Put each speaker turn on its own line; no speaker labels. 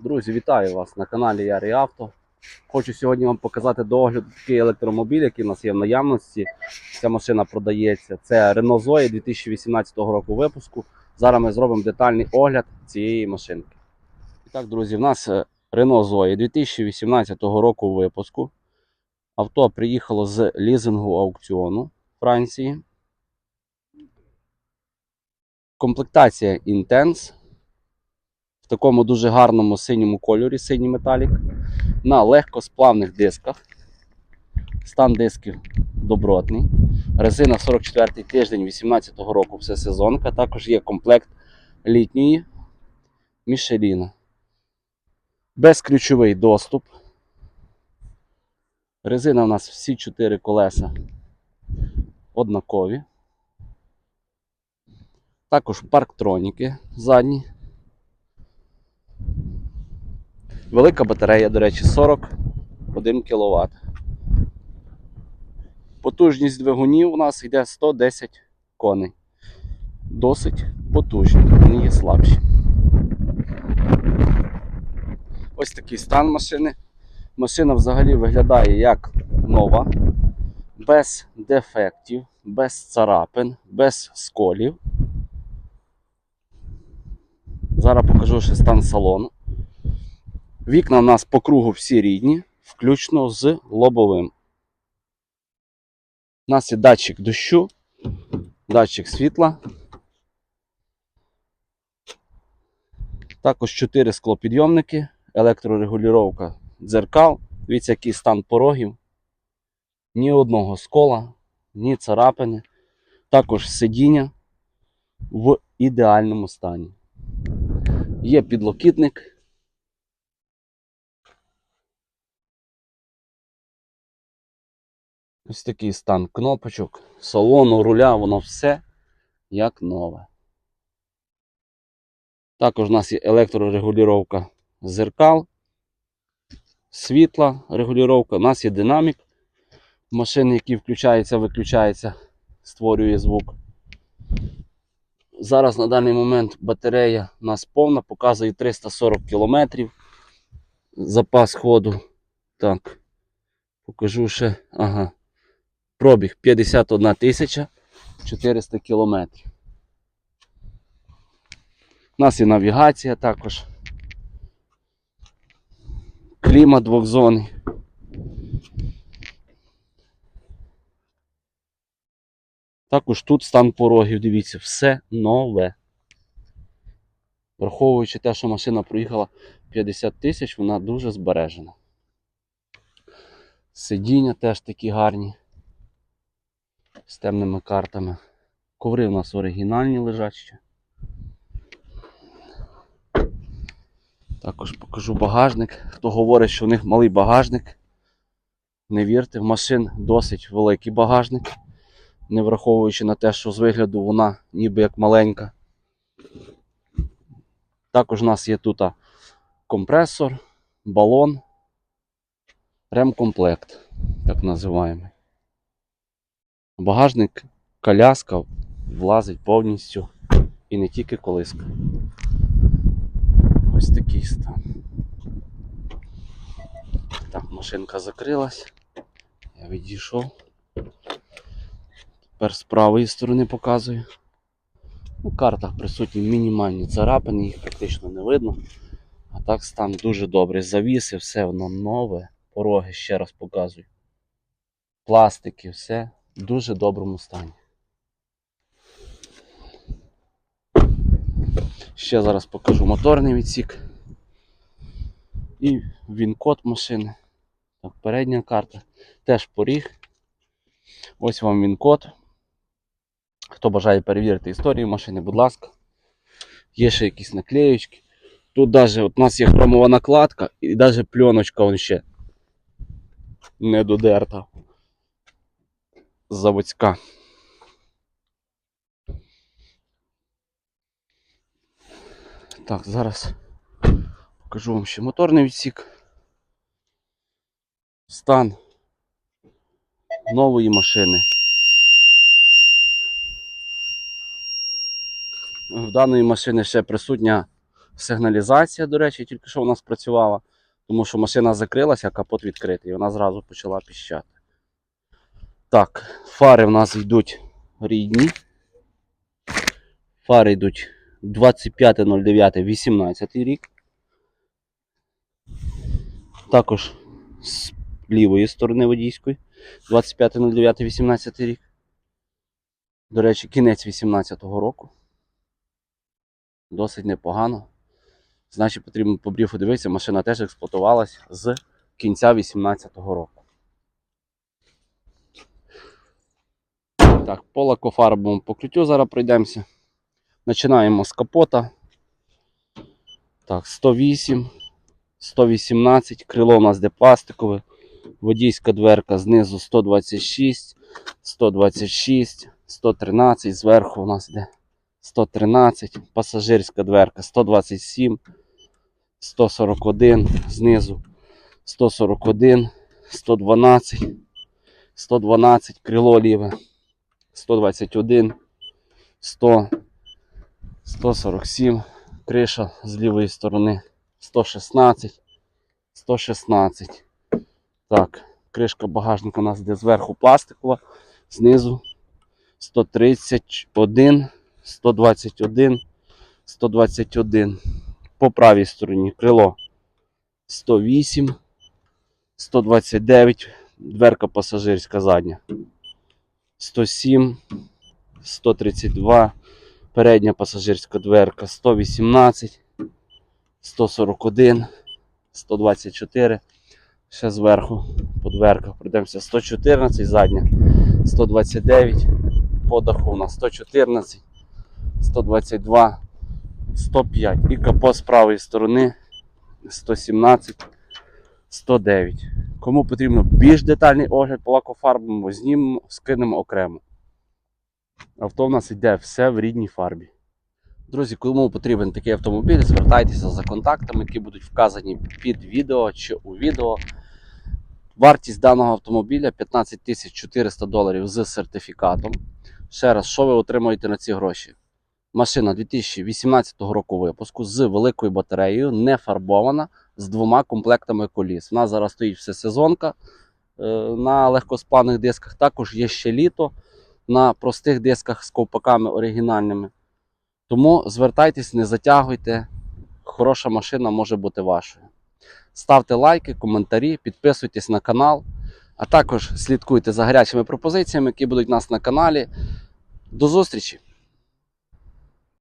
Друзі, вітаю вас на каналі Ярі Авто. Хочу сьогодні вам показати до огляду такий електромобіль, який у нас є в наявності. Ця машина продається. Це Renault Zoe 2018 року випуску. Зараз ми зробимо детальний огляд цієї машинки. І так, друзі, в нас е, Renault Zoe 2018 року випуску. Авто приїхало з лізингу аукціону Франції. Комплектація Intense в такому дуже гарному синьому кольорі, синій металік, на легкосплавних дисках. Стан дисків добротний. Резина 44 тиждень 2018 року всесезонка. Також є комплект літньої Мішеліна. Безключовий доступ. Резина у нас всі 4 колеса однакові. Також парктроніки задні. Велика батарея, до речі, 41 кВт. Потужність двигунів у нас йде 110 коней. Досить потужні, вони є слабші. Ось такий стан машини. Машина взагалі виглядає як нова, без дефектів, без царапин, без сколів. Зараз покажу ще стан салону. Вікна у нас по кругу всі рідні, включно з лобовим. У нас є датчик дощу, датчик світла. Також 4 склопідйомники, електрорегулювання дзеркал. Дивіться, який стан порогів. Ні одного скола, ні царапини. Також сидіння в ідеальному стані. Є підлокітник. Ось такий стан кнопочок, салону, руля, воно все як нове. Також у нас є електрорегулювання зеркал, світла, регулювання. У нас є динамік. Машини, які включаються, виключаються, створює звук. Зараз на даний момент батарея у нас повна, показує 340 км. Запас ходу. Так, покажу ще. Ага. Пробіг 51 тисяча 400 кілометрів. У нас є навігація також. Клімат двохзонний. Також тут стан порогів, дивіться, все нове. Враховуючи те, що машина проїхала 50 тисяч, вона дуже збережена. Сидіння теж такі гарні з темними картами. Коври у нас оригінальні лежать ще. Також покажу багажник. Хто говорить, що в них малий багажник, не вірте, в машин досить великий багажник, не враховуючи на те, що з вигляду вона ніби як маленька. Також у нас є тут компресор, балон, ремкомплект, так називаємо. Багажник, коляска влазить повністю і не тільки колиска. Ось такий стан. Так, машинка закрилась. Я відійшов. Тепер з правої сторони показую. У картах присутні мінімальні царапини, їх практично не видно. А так стан дуже добрий. Завіси, все воно нове. Пороги ще раз показую. Пластики, все дуже доброму стані. Ще зараз покажу моторний відсік. І він-код машини. Так, передня карта. Теж поріг. Ось вам він-код. Хто бажає перевірити історію машини, будь ласка. Є ще якісь наклеючки. Тут навіть от у нас є хромова накладка і навіть пленочка вон ще не додерта. Заводська. Так, зараз покажу вам ще моторний відсік. Стан нової машини. В даної машини ще присутня Сигналізація, до речі, тільки що у нас працювала, тому що машина закрилася, капот відкритий, і вона зразу почала піщати. Так, фари в нас йдуть рідні. Фари йдуть 25.09.18 рік. Також з лівої сторони водійської 25.09.18 рік. До речі, кінець 18-го року. Досить непогано. Значить, потрібно по бріфу дивитися, машина теж експлуатувалась з кінця 18-го року. Так, по лакофарбовому покриттю зараз пройдемося. Починаємо з капота. Так, 108, 118, крило у нас де пластикове, водійська дверка знизу 126, 126, 113, зверху у нас йде 113, пасажирська дверка 127, 141, знизу 141, 112, 112, крило ліве, 121, 100, 147, криша з лівої сторони 116, 116. Так, кришка багажника у нас йде зверху пластикова, знизу 131, 121, 121. По правій стороні крило 108, 129, дверка пасажирська задня. 107, 132, передня пасажирська дверка 118, 141, 124. Ще зверху по дверках пройдемося 114 задня, 129, по даху у нас 114, 122, 105. І капот з правої сторони 117, 109. Кому потрібно більш детальний огляд по лакофарбовому, знімемо, скинемо окремо. Авто в нас йде все в рідній фарбі. Друзі, кому потрібен такий автомобіль, звертайтеся за контактами, які будуть вказані під відео чи у відео. Вартість даного автомобіля 15 400 доларів з сертифікатом. Ще раз, що ви отримуєте на ці гроші? Машина 2018 року випуску з великою батареєю, не фарбована, з двома комплектами коліс. У нас зараз стоїть всесезонка е, на легкосплавних дисках. Також є ще літо на простих дисках з ковпаками оригінальними. Тому звертайтесь, не затягуйте. Хороша машина може бути вашою. Ставте лайки, коментарі, підписуйтесь на канал, а також слідкуйте за гарячими пропозиціями, які будуть у нас на каналі. До зустрічі!